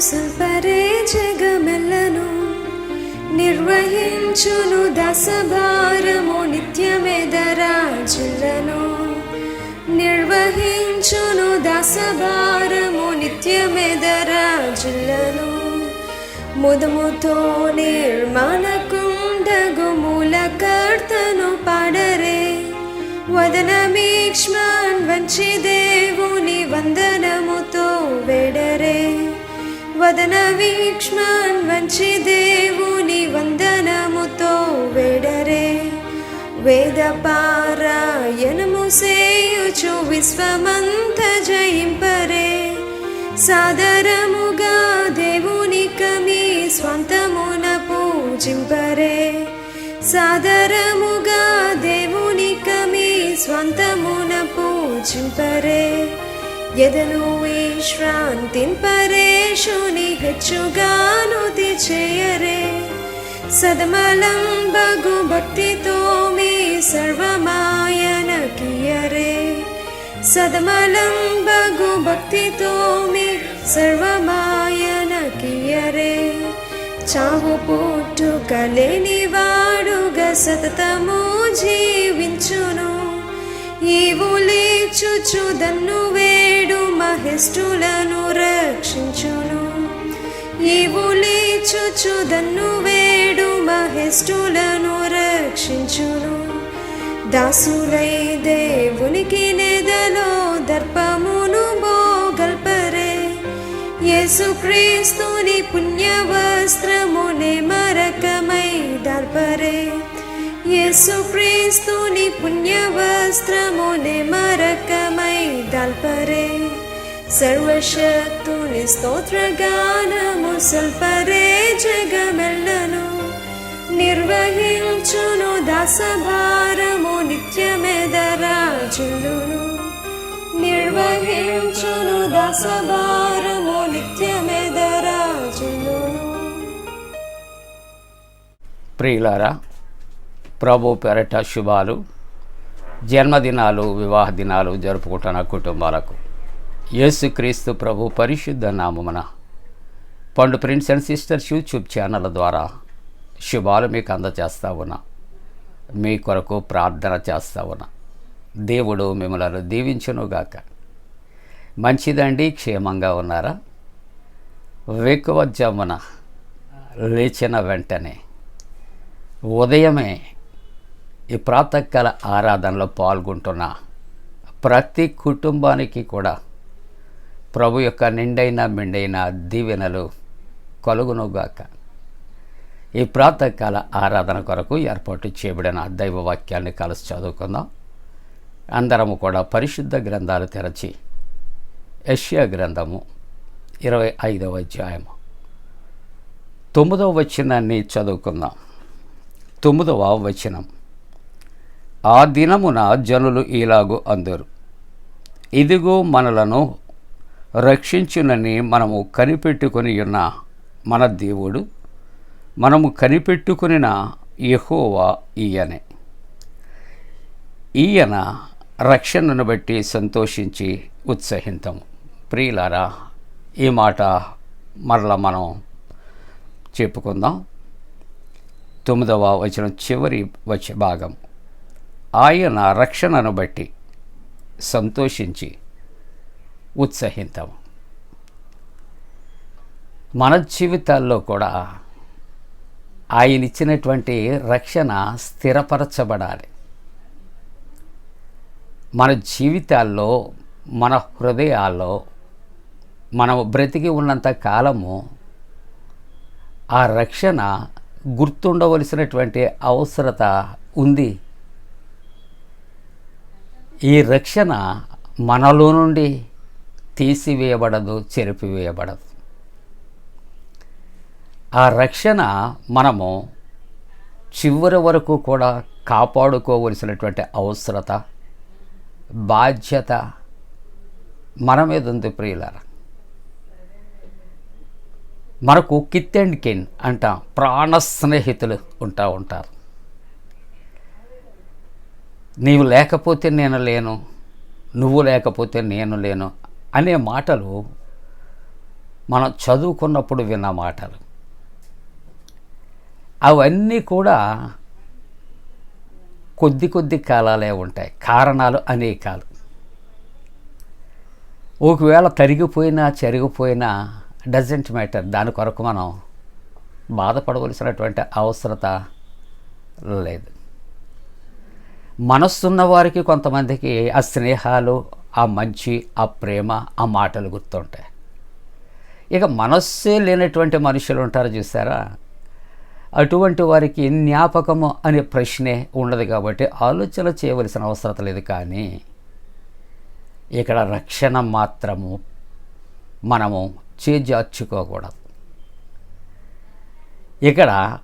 సల్పరే జగమెల్లను నిర్వహించును దశభారము నిత్యమెదరాజులను నిర్వహించును దశభారము నిత్యమెదరాజులను ముదముతో నిర్మాణకుండగు మూలకర్తను పాడరే. వదనమీక్ష్మాన్ వంచి దేవుని వందనముతో వెడరే. వదనవీక్ష్మాన్ వంచి దేవుని వందనముతో వేడరే. వేద పారాయణము సేయుచు విశ్వమంత జయింపరే. సాదరముగా దేవుని కమి స్వంతమున పూజింపరే. సాదరముగా దేవుని కమి స్వంతమున పూజింపరే. ఎదను విశ్రాంతింపరేషుని హెచ్చుగాను చేయరే సదమలం బగు భక్తితో మీ సర్వమాయన కియరే. సదమలం బగు భక్తితో మీ సర్వమాయన కియరే. చావు పుట్టుకలేని వాడుగా సతతము జీవించును. ఈవులేచుచు దన్ను వేడు మహిష్ఠులను రక్షించును. ఈవులేచుచు దన్ను వేడు మహిష్ఠులను రక్షించును. దాసులై దేవునికి నెదలో దర్పమును బోగల్పరే యేసుక్రీస్తుని పుణ్యవస్త్రమునే మరకమై దర్పరే యేసుక్రీస్తుని పుణ్యవస్త్రముని మరకమై దల్పరే. సర్వశక్తుని స్తోత్రగానము సల్పరే జగమెల్లను. నిర్వహించును దాసభారము నిత్యమెదరాజులును నిర్వహించును దాసభారము నిత్యమెదరాజులును ప్రియులారా ప్రభు పెరట శుభాలు జన్మదినాలు వివాహ దినాలు జరుపుకుంటున్న కుటుంబాలకు. యేసుక్రీస్తు ప్రభు పరిశుద్ధ నామమున Pandu prince and sisters YouTube channel ద్వారా శుభాలు మీకు అందజేస్తా ఉన్నా. మీ కొరకు ప్రార్థన చేస్తా ఉన్నా. దేవుడు మిమ్మల్ని దీవించునుగాక. మంచిదండి క్షేమంగా ఉన్నారా? వేకువ జమున లేచిన వెంటనే ఉదయమే ఈ ప్రాతకాల ఆరాధనలో పాల్గొంటున్న ప్రతి కుటుంబానికి కూడా ప్రభు యొక్క నిండైన మెండైన దీవెనలు కలుగునుగాక. ఈ ప్రాతకాల ఆరాధన కొరకు ఏర్పాటు చేయబడిన దైవ వాక్యాన్ని కలిసి చదువుకుందాం. అందరము కూడా పరిశుద్ధ గ్రంథాలు తెరచి యష్యా గ్రంథము ఇరవై ఐదవ అధ్యాయము. తొమ్మిదవ వచనాన్ని చదువుకుందాం. తొమ్మిదవ వచనం. ఆ దినమున జనులు ఇలాగు అందరు. ఇదిగో మనలను రక్షించునని మనము కనిపెట్టుకొని ఉన్న మన దేవుడు మనము కనిపెట్టుకునిన యహోవా ఈయనే. ఈయన రక్షణను బట్టి సంతోషించి ఉత్సహింతము. ప్రియులారా ఈ మాట మరలా మనం చెప్పుకుందాం. తొమ్మిదవ వచనం చివరి వచ్చే భాగం. ఆయన రక్షణను బట్టి సంతోషించి ఉత్సహింతాము. మన జీవితాల్లో కూడా ఆయన ఇచ్చినటువంటి రక్షణ స్థిరపరచబడాలి. మన జీవితాల్లో మన హృదయాల్లో మనం బ్రతికి ఉన్నంత కాలము ఆ రక్షణ గుర్తుండవలసినటువంటి అవసరత ఉంది ఈ రక్షణ మనలో నుండి తీసివేయబడదు చెరిపివేయబడదు. ఆ రక్షణ మనము చివరి వరకు కూడా కాపాడుకోవలసినటువంటి అవసరత బాధ్యత మన మీద ఉంది ప్రియులార. మనకు కిత్ అండ్ కిన్ అంటాం ప్రాణ స్నేహితులు ఉంటా ఉంటారు. నీవు లేకపోతే నేను లేను నువ్వు లేకపోతే నేను లేను అనే మాటలు మనం చదువుకున్నప్పుడు విన్న మాటలు. అవన్నీ కూడా కొద్ది కొద్ది కాలాలే ఉంటాయి. కారణాలు అనేకాలు. ఒకవేళ తరిగిపోయినా చెరిగిపోయినా డజంట్ మ్యాటర్ దాని కొరకు మనం బాధపడవలసినటువంటి అవసరత లేదు. మనస్సున్న వారికి కొంతమందికి ఆ స్నేహాలు ఆ మంచి ఆ ప్రేమ ఆ మాటలు గుర్తుంటాయి. ఇక మనస్సే లేనటువంటి మనుషులు ఉంటారు చూసారా? అటువంటి వారికి జ్ఞాపకము అనే ప్రశ్నే ఉండదు కాబట్టి ఆలోచన చేయవలసిన అవసరం లేదు కానీ ఇక్కడ రక్షణ మాత్రము మనము చేజార్చుకోకూడదు. ఇక్కడ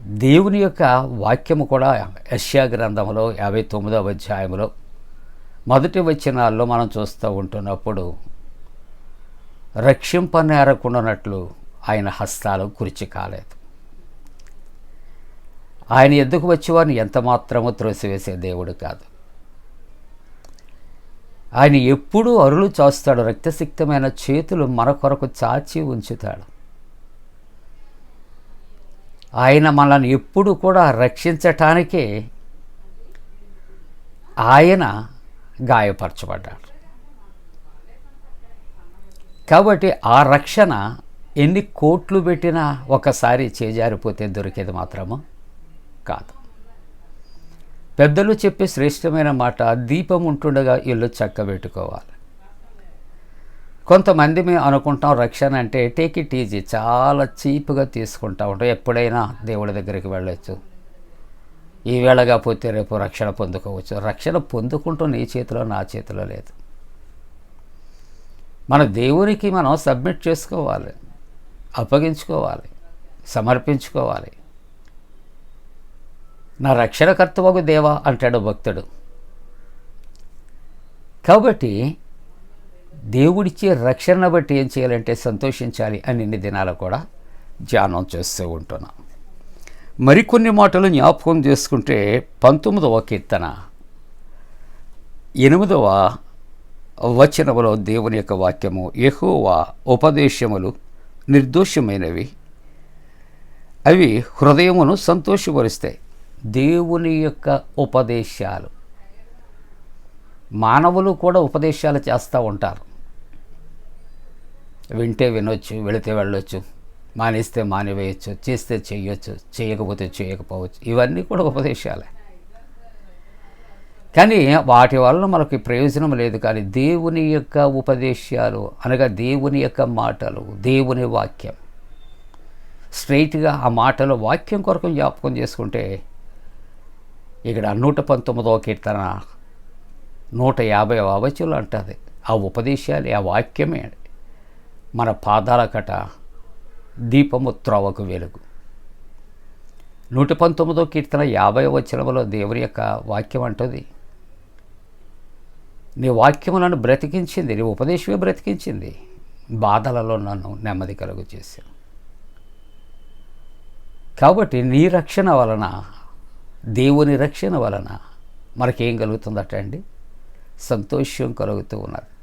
దేవుని యొక్క వాక్యము కూడా యశ్యా గ్రంథంలో యాభై తొమ్మిదవ అధ్యాయంలో మొదటి వచనాల్లో మనం చూస్తూ ఉంటున్నప్పుడు రక్షింపనేరకుండానట్లు ఆయన హస్తాలు కురిచి కాలేదు. ఆయన ఎందుకు వచ్చేవారిని? ఎంత మాత్రమూ త్రోసివేసే దేవుడు కాదు. ఆయన ఎప్పుడూ అరులు చాస్తాడు రక్తసిక్తమైన చేతులు మన కొరకు చాచి ఉంచుతాడు. ఆయన మనల్ని ఎప్పుడు కూడా రక్షించటానికే ఆయన గాయపరచబడ్డాడు. కాబట్టి ఆ రక్షణ ఎన్ని కోట్లు పెట్టినా ఒకసారి చేజారిపోతే దొరికేది మాత్రము కాదు. పెద్దలు చెప్పే శ్రేష్టమైన మాట దీపం ఉంటుండగా ఇల్లు చక్కబెట్టుకోవాలి. కొంతమంది మేము అనుకుంటాం రక్షణ అంటే టేక్ ఇట్ ఈజీ చాలా చీప్గా తీసుకుంటా ఉంటాం. ఎప్పుడైనా దేవుడి దగ్గరికి వెళ్ళొచ్చు. ఈవేళ కాకపోతే రేపు రక్షణ పొందుకోవచ్చు. రక్షణ పొందుకుంటూ నీ చేతిలో నా చేతిలో లేదు. మన దేవునికి మనం సబ్మిట్ చేసుకోవాలి. అప్పగించుకోవాలి. సమర్పించుకోవాలి. నా రక్షణకర్తవకు దేవా అంటాడు భక్తుడు. కాబట్టి దేవుడిచ్చే రక్షణ బట్టి ఏం చేయాలంటే సంతోషించాలి అని ఇన్ని దినాలు కూడా ధ్యానం చేస్తూ ఉంటున్నాం. మరికొన్ని మాటలు జ్ఞాపకం చేసుకుంటే పంతొమ్మిదవ కీర్తన ఎనిమిదవ వచనములో దేవుని యొక్క వాక్యము ఎహోవా ఉపదేశములు నిర్దోషమైనవి. అవి హృదయమును సంతోషపరుస్తాయి. దేవుని యొక్క ఉపదేశాలు. మానవులు కూడా ఉపదేశాలు చేస్తూ ఉంటారు. వింటే వినొచ్చు వెళితే వెళ్ళొచ్చు మానేస్తే మానివేయచ్చు చేస్తే చేయొచ్చు చేయకపోతే చేయకపోవచ్చు. ఇవన్నీ కూడా ఉపదేశాలే. కానీ వాటి వల్ల మనకి ప్రయోజనం లేదు కానీ దేవుని యొక్క ఉపదేశాలు అనగా దేవుని యొక్క మాటలు దేవుని వాక్యం. స్ట్రైట్గా ఆ మాటలు వాక్యం కొరకు జ్ఞాపకం చేసుకుంటే ఇక్కడ నూట పంతొమ్మిదవ కీర్తన నూట యాభై అవచులు అంటుంది. ఆ ఉపదేశాలు ఆ వాక్యమే మన పాదాల కట దీపము త్రోవకు వెలుగు. నూట పంతొమ్మిదో కీర్తన యాభై వచనములో దేవుని యొక్క వాక్యం అంటుంది. నీ వాక్యము నన్ను బ్రతికించింది నీ ఉపదేశమే బ్రతికించింది బాధలలో నన్ను నెమ్మది కలుగు చేశాను కాబట్టి నీ రక్షణ వలన దేవుని రక్షణ వలన మనకేం కలుగుతుందట అండి? సంతోషం కలుగుతూ ఉన్నది.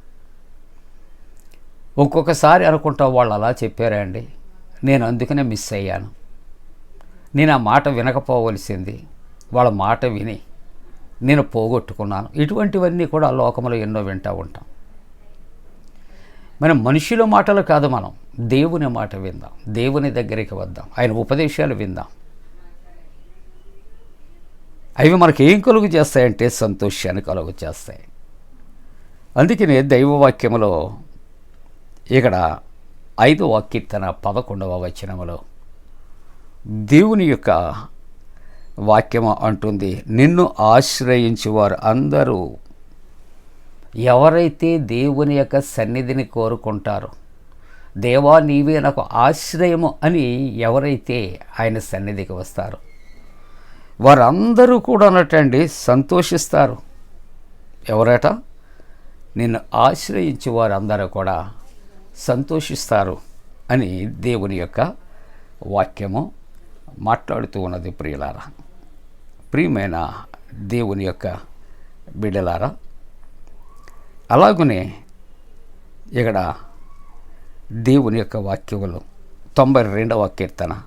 ఒక్కొక్కసారి అనుకుంటా వాళ్ళు అలా చెప్పారా అండి. నేను అందుకనే మిస్ అయ్యాను. నేను ఆ మాట వినకపోవలసింది. వాళ్ళ మాట విని నేను పోగొట్టుకున్నాను. ఇటువంటివన్నీ కూడా లోకంలో ఎన్నో వింటూ ఉంటాం. మనం మనుషుల మాటలు కాదు మనం. దేవుని మాట విందాం. దేవుని దగ్గరికి వద్దాం. ఆయన ఉపదేశాలు విందాం. అవి మనకి ఏం కలుగు చేస్తాయంటే సంతోషాన్ని కలుగు చేస్తాయి. అందుకనే దైవవాక్యంలో ఇక్కడ ఐదవ కీర్తన పదకొండవ వచనములో దేవుని యొక్క వాక్యము అంటుంది నిన్ను ఆశ్రయించేవారు అందరూ ఎవరైతే దేవుని యొక్క సన్నిధిని కోరుకుంటారో దేవా నీవే నాకు ఆశ్రయము అని ఎవరైతే ఆయన సన్నిధికి వస్తారో వారందరూ కూడా అన్నట్టండి సంతోషిస్తారు. ఎవరట? నిన్ను ఆశ్రయించి వారందరూ కూడా సంతోషిస్తారు అని దేవుని యొక్క వాక్యము మాట్లాడుతూ ఉన్నది ప్రియులారా. ప్రియమైన దేవుని యొక్క బిడ్డలారా అలాగనే ఇక్కడ దేవుని యొక్క వాక్యములు తొంభై రెండవ కీర్తన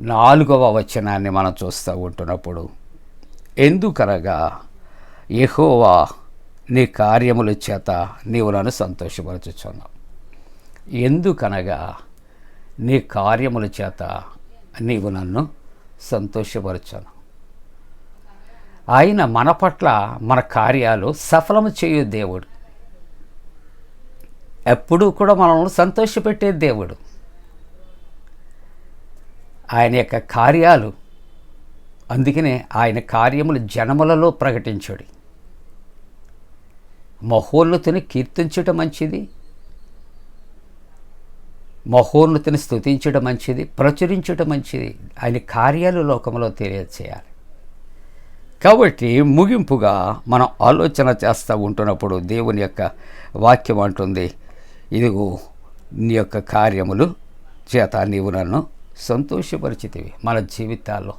నాలుగవ వచనాన్ని మనం చూస్తూ ఉంటున్నప్పుడు ఎందుకనగా యహోవా నీ కార్యముల చేత నీవు నన్ను సంతోషపరచుచున్నావు. ఎందుకనగా నీ కార్యముల చేత నీవు నన్ను సంతోషపరచను. ఆయన మన పట్ల మన కార్యాలు సఫలము చేయు దేవుడు. ఎప్పుడూ కూడా మనల్ని సంతోషపెట్టే దేవుడు. ఆయన యొక్క కార్యాలు అందుకనే ఆయన కార్యములు జనములలో ప్రకటించాడు. మహోన్నతిని కీర్తించటం మంచిది. మహోన్నతిని స్తుతించడం మంచిది ప్రచురించడం మంచిది. ఆయన కార్యాలు లోకంలో తెలియచేయాలి. కాబట్టి ముగింపుగా మనం ఆలోచన చేస్తూ ఉంటున్నప్పుడు దేవుని యొక్క వాక్యం అంటుంది ఇదిగో నీ యొక్క కార్యములు చేత నీవు నన్ను సంతోషపరిచితివి. మన జీవితాల్లో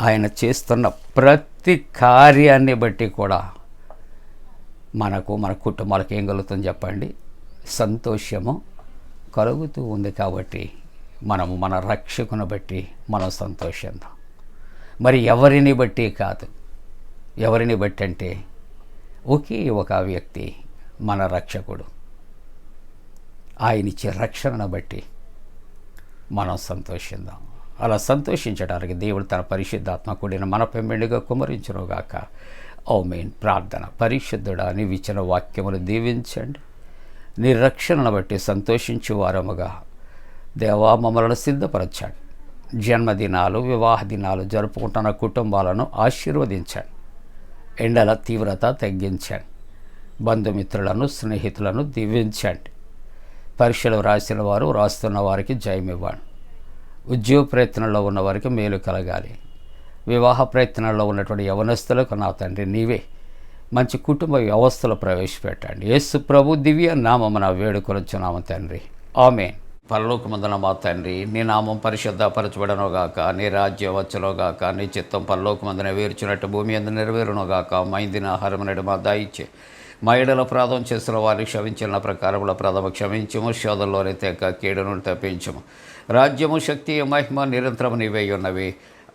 ఆయన చేస్తున్న ప్రతి కార్యాన్ని బట్టి కూడా మనకు మన కుటుంబాలకు ఏం కలుగుతుంది చెప్పండి? సంతోషము కలుగుతూ ఉంది కాబట్టి మనము మన రక్షకును బట్టి మనం సంతోషిద్దాం. మరి ఎవరిని బట్టి కాదు. ఎవరిని బట్టి అంటే ఒకే ఒక వ్యక్తి మన రక్షకుడు. ఆయన ఇచ్చే రక్షణను బట్టి మనం సంతోషిద్దాం. అలా సంతోషించడానికి దేవుడు తన పరిశుద్ధాత్మ కూడిన మన పెంబెండిగా కుమరించునుగాక. ఓ మెయిన్ ప్రార్థన. పరిశుద్ధుడా అని విచ్చిన వాక్యములు దీవించండి. నీ రక్షణను బట్టి సంతోషించు వారముగా దేవా మమ్మలను సిద్ధపరచాడు. జన్మదినాలు వివాహ దినాలు జరుపుకుంటున్న కుటుంబాలను ఆశీర్వదించాడు. ఎండల తీవ్రత తగ్గించాడు. బంధుమిత్రులను స్నేహితులను దీవించండి. పరీక్షలు రాసిన వారు రాస్తున్న వారికి జయమివ్వండి. ఉద్యోగ ప్రయత్నంలో ఉన్న వారికి మేలు కలగాలి. వివాహ ప్రయత్నంలో ఉన్నటువంటి యవనస్తులకు నా తండ్రి నీవే. మంచి కుటుంబ వ్యవస్థలో ప్రవేశపెట్టండి. యేసు ప్రభు దివ్య నామమున వేడుకొనొచ్చున్నాము తండ్రి. ఆమె పరలోకమందున మా తండ్రి నీ నామం పరిశుద్ధపరచబడనుగాక నీ రాజ్యం వచ్చునుగాక నీ చిత్తం పరలోకమందున వేర్చినట్టు భూమి అందు నెరవేరునుగాక మైందిన ఆహారం నడు మా దాయిచ్చే మా ఎడల ప్రాధం చేసిన వారిని క్షమించిన ప్రకారముల ప్రథమ క్షమించము శోధంలోనే తెక్క కీడును తప్పించము. రాజ్యము శక్తి మహిమ నిరంతరం నీవై ఉన్నవి.